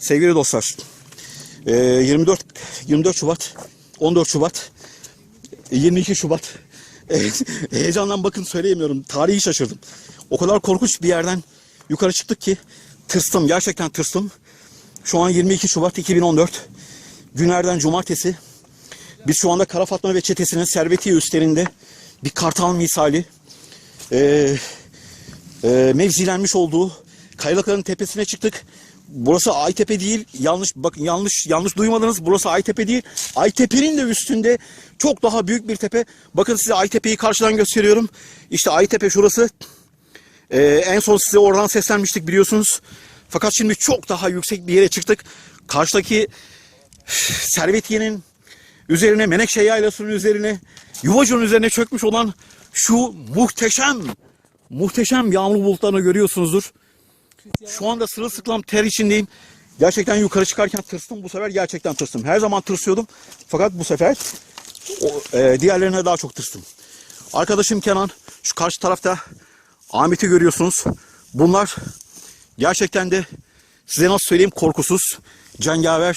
Sevgili dostlar, e, 24 24 Şubat, 14 Şubat, 22 Şubat. Evet, heyecandan bakın söyleyemiyorum. Tarihi şaşırdım. O kadar korkunç bir yerden yukarı çıktık ki tırstım. Gerçekten tırstım. Şu an 22 Şubat 2014. Günlerden cumartesi. Biz şu anda Kara Fatma ve çetesinin serveti üstlerinde bir kartal misali e, e, mevzilenmiş olduğu kayalıkların tepesine çıktık. Burası Aytepe değil. Yanlış bakın yanlış yanlış duymadınız. Burası Aytepe değil. Aytepe'nin de üstünde çok daha büyük bir tepe. Bakın size Aytepe'yi karşıdan gösteriyorum. İşte Aytepe şurası. Ee, en son size oradan seslenmiştik biliyorsunuz. Fakat şimdi çok daha yüksek bir yere çıktık. Karşıdaki Servetiye'nin üzerine Menekşe Yaylası'nın üzerine Yuvacı'nın üzerine çökmüş olan şu muhteşem muhteşem yağmur bulutlarını görüyorsunuzdur. Şu anda sırılsıklam ter içindeyim. Gerçekten yukarı çıkarken tırstım. Bu sefer gerçekten tırstım. Her zaman tırsıyordum. Fakat bu sefer o, e, diğerlerine daha çok tırstım. Arkadaşım Kenan şu karşı tarafta Ahmet'i görüyorsunuz. Bunlar gerçekten de size nasıl söyleyeyim korkusuz, cengaver,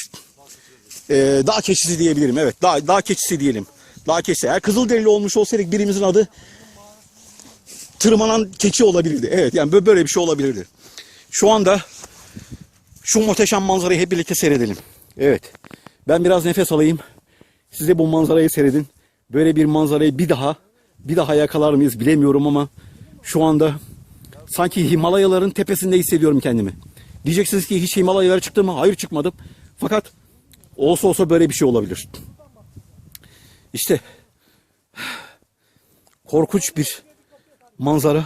e, dağ keçisi diyebilirim. Evet dağ, dağ keçisi diyelim. Dağ keçisi. Eğer Kızılderili olmuş olsaydık birimizin adı tırmanan keçi olabilirdi. Evet yani bö- böyle bir şey olabilirdi. Şu anda şu muhteşem manzarayı hep birlikte seyredelim. Evet. Ben biraz nefes alayım. Siz de bu manzarayı seyredin. Böyle bir manzarayı bir daha bir daha yakalar mıyız bilemiyorum ama şu anda sanki Himalayaların tepesinde hissediyorum kendimi. Diyeceksiniz ki hiç Himalayalara çıktım mı? Hayır çıkmadım. Fakat olsa olsa böyle bir şey olabilir. İşte korkunç bir manzara,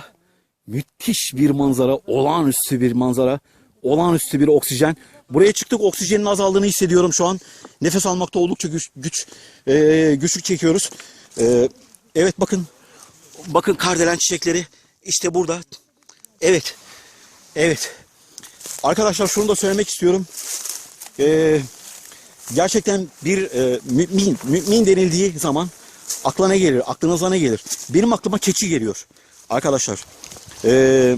müthiş bir manzara, olağanüstü bir manzara, olağanüstü bir oksijen. Buraya çıktık oksijenin azaldığını hissediyorum şu an. Nefes almakta oldukça güç, güç e, güçlük çekiyoruz. E, evet bakın, bakın kardelen çiçekleri işte burada. Evet, evet. Arkadaşlar şunu da söylemek istiyorum. E, gerçekten bir e, mümin, mümin denildiği zaman akla ne gelir? Aklınıza ne gelir? Benim aklıma keçi geliyor. Arkadaşlar. E,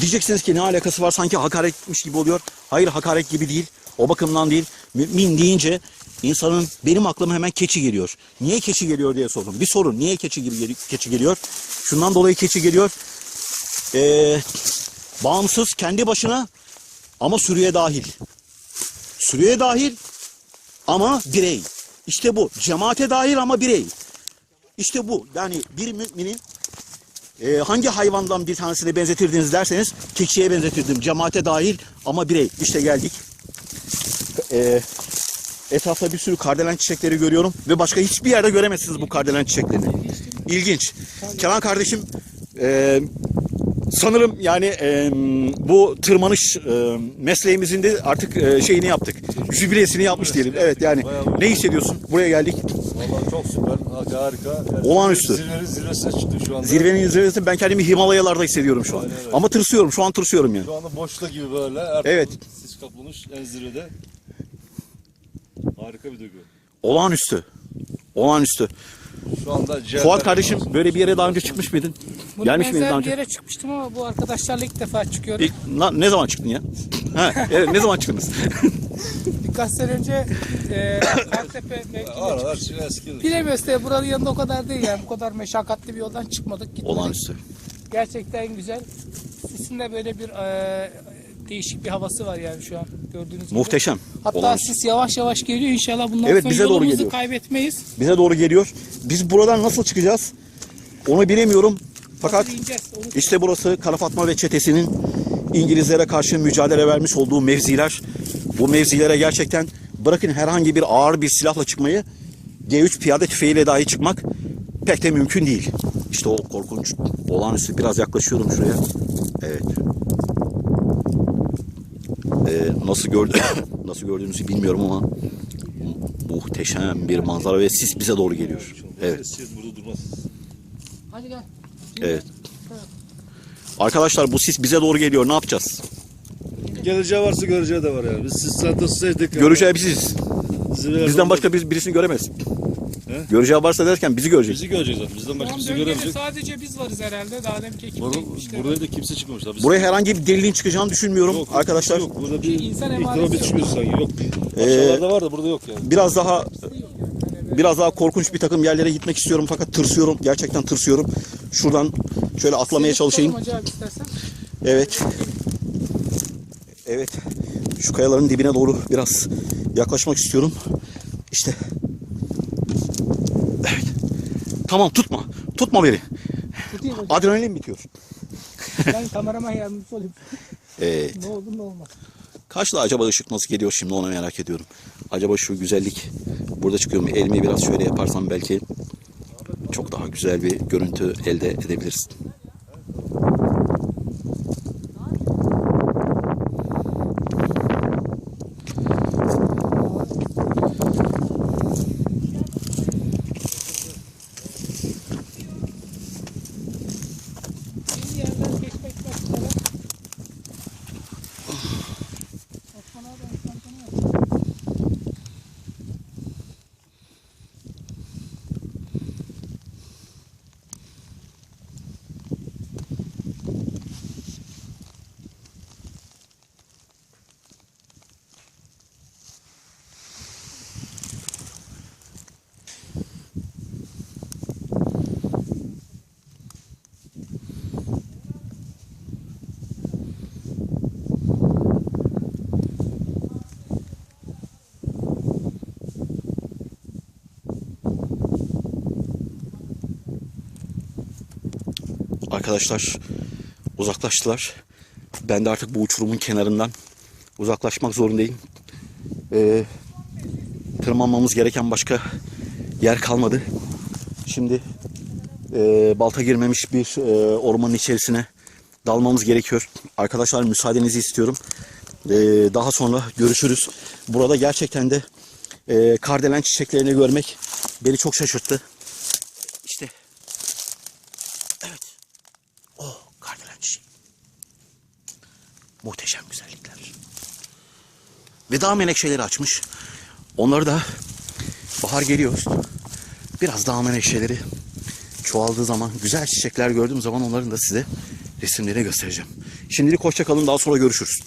diyeceksiniz ki ne alakası var? Sanki hakaretmiş gibi oluyor. Hayır hakaret gibi değil. O bakımdan değil. Mümin deyince insanın benim aklıma hemen keçi geliyor. Niye keçi geliyor diye sordum. Bir sorun. Niye keçi gibi keçi geliyor? Şundan dolayı keçi geliyor. E, bağımsız kendi başına ama sürüye dahil. Sürüye dahil ama birey. İşte bu. Cemaate dahil ama birey. İşte bu. Yani bir müminin e, hangi hayvandan bir tanesine benzetirdiniz derseniz keçiye benzetirdim. Cemaate dahil ama birey. İşte geldik. E, etrafta bir sürü kardelen çiçekleri görüyorum ve başka hiçbir yerde göremezsiniz bu kardelen çiçeklerini. İlginç. Kenan kardeşim e, sanırım yani e, bu tırmanış e, mesleğimizin de artık e, şeyini yaptık. Jübilesini yapmış diyelim. Evet yani ne hissediyorsun? Buraya geldik. Vallahi çok süper, harika. Yani Olağanüstü. Zirvenin zirvesine çıktık şu anda. Zirvenin zirvesinde ben kendimi Himalayalarda hissediyorum şu an. Aynen öyle. Ama tırsıyorum. Şu an tırsıyorum yani. Şu anda boşta gibi böyle. Her Evet. Sis kaplamış en zirvede. Harika bir duygu. Olağanüstü. Olağanüstü. Şu anda Fuat kardeşim böyle bir yere daha önce çıkmış mıydın? Bunu Gelmiş miydin benzer daha bir önce? yere çıkmıştım ama bu arkadaşlarla ilk defa çıkıyorum. İlk, na- ne zaman çıktın ya? ha, evet, ne zaman çıktınız? Birkaç sene önce e, Kartepe mevkinde Aralar. Bilemiyoruz tabii buranın yanında o kadar değil yani. Bu kadar meşakkatli bir yoldan çıkmadık. Gitmedik. Olağanüstü. Gerçekten güzel. Sisin de böyle bir e, değişik bir havası var yani şu an gördüğünüz gibi. Muhteşem. Hatta Olağanüstü. sis yavaş yavaş geliyor. İnşallah bundan Evet, sonra bize doğru yolumuzu geliyor. kaybetmeyiz. Bize doğru geliyor. Biz buradan nasıl çıkacağız? Onu bilemiyorum. Fakat Nasıl ineceğiz? Onu işte burası Kara Fatma ve çetesinin İngilizlere karşı mücadele vermiş olduğu mevziler. Bu mevzilere gerçekten bırakın herhangi bir ağır bir silahla çıkmayı G3 piyade tüfeğiyle dahi çıkmak pek de mümkün değil. İşte o korkunç olağanüstü biraz yaklaşıyorum şuraya. Evet. Ee, nasıl gördü nasıl gördüğünüzü bilmiyorum ama mu- muhteşem bir manzara ve sis bize doğru geliyor. Evet. Siz burada durmaz. Hadi gel. Evet. Arkadaşlar bu sis bize doğru geliyor. Ne yapacağız? Geleceği varsa göreceği de var yani. Biz siz zaten sevdik. Göreceği biziz. Bizden başka bir, birisini göremez. He? Göreceği varsa derken bizi görecek. Bizi görecek zaten. Bizden başka kimse bölgede göremeyecek. sadece biz varız herhalde. Daha deminki ekip Burada, gitmişler. buraya da kimse çıkmamış. Biz- Buraya herhangi bir deliliğin çıkacağını düşünmüyorum Yok, arkadaşlar. Yok. Burada bir insan ilk emaresi defa biz yok. çıkıyoruz sanki. Yok. Ee, Aşağılarda var da burada yok yani. Biraz daha biraz daha korkunç bir takım yerlere gitmek istiyorum fakat tırsıyorum. Gerçekten tırsıyorum. Şuradan şöyle atlamaya çalışayım. İstersen. Evet. Evet. Şu kayaların dibine doğru biraz yaklaşmak istiyorum. İşte. Evet. Tamam tutma. Tutma beni. Tutayım hocam. Adrenalin bitiyor. Ben kameraman yardımcısı olayım. Evet. Ne olur ne olmaz. Karşıda acaba ışık nasıl geliyor şimdi onu merak ediyorum. Acaba şu güzellik burada çıkıyor mu? Elimi biraz şöyle yaparsam belki çok daha güzel bir görüntü elde edebiliriz. Arkadaşlar uzaklaştılar. Ben de artık bu uçurumun kenarından uzaklaşmak zorundayım. Ee, tırmanmamız gereken başka yer kalmadı. Şimdi e, balta girmemiş bir e, ormanın içerisine dalmamız gerekiyor. Arkadaşlar müsaadenizi istiyorum. Ee, daha sonra görüşürüz. Burada gerçekten de e, kardelen çiçeklerini görmek beni çok şaşırttı. İşte evet Oh kardelen çiçeği. Muhteşem güzellikler. Ve daha menekşeleri açmış. Onları da bahar geliyor. Biraz daha menekşeleri çoğaldığı zaman, güzel çiçekler gördüğüm zaman onların da size resimlerini göstereceğim. Şimdilik hoşça kalın daha sonra görüşürüz.